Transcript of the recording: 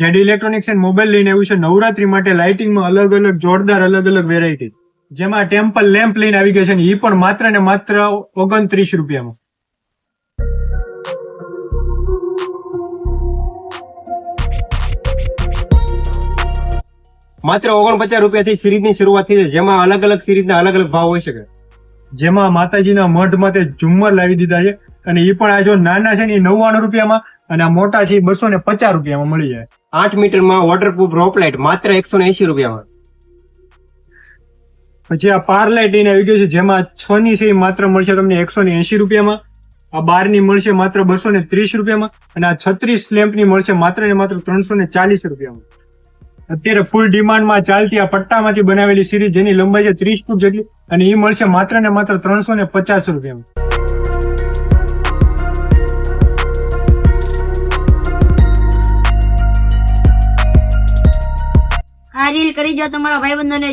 Zed electronics and mobile લઈને આવ્યું છે નવરાત્રી માટે લાઇટિંગમાં અલગ અલગ જોરદાર અલગ અલગ વેરાયટી જેમાં ટેમ્પલ લેમ્પ લઈને આવી ગયા છે ને એ પણ માત્ર ને માત્ર ઓગણત્રીસ રૂપિયામાં. માત્ર ઓગણપચાસ રૂપિયાથી સિરીઝની શરૂઆત થઈ છે જેમાં અલગ અલગ સિરીઝના અલગ અલગ ભાવ હોઈ શકે. જેમાં માતાજીના મઢ માટે ઝુમ્મર લાવી દીધા છે અને એ પણ આ જો નાના છે ને એ નવ્વાણું રૂપિયામાં અને આ મોટા છે એ બસો ને પચાસ રૂપિયામાં મળી જાય. આઠ મીટરમાં વોટરપ્રૂફ રોપ લાઇટ માત્ર એકસો ને એસી રૂપિયામાં. પછી આ પાર લાઇટ લઈને આવી ગયો છે, જેમાં છ ની છે એ માત્ર મળશે તમને એકસો ને એસી રૂપિયામાં. આ બારની મળશે માત્ર બસો ને ત્રીસ રૂપિયામાં અને આ છત્રીસ લેમ્પની મળશે માત્ર ને માત્ર ત્રણસો ને ચાલીસ રૂપિયામાં. અત્યારે ફૂલ ડિમાન્ડમાં ચાલતી આ પટ્ટામાંથી બનાવેલી સિરીઝ જેની લંબાઈ છે ત્રીસ ફૂટ જેટલી અને એ મળશે માત્ર ને માત્ર ત્રણસો ને પચાસ રૂપિયામાં. આ રીલ કરી જો તમારા ભાઈબંધોને